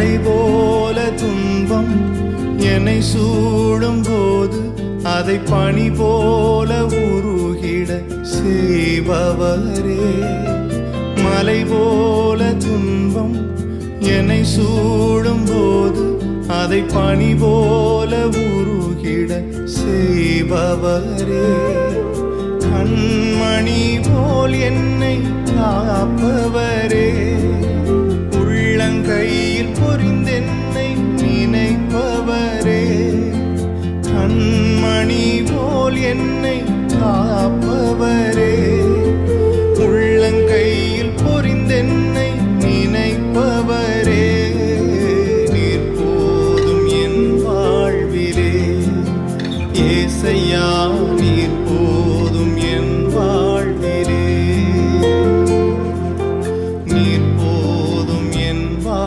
மலை போல துன்பம் என்னை சூடும் போது அதை பணி போல உருகிட செய்பவரே. மலை போல துன்பம் என்னை சூடும் போது அதை பணி போல உருகிட செய்பவரே. கண்மணி போல் என்னை காப்ப மணி போல் என்னை காப்பவரே. உள்ளங்கையில் பொறிந்தென்னை நினைப்பவரே. நீர் போதும் என் வாழ்விலே. ஏசையா நீர் போ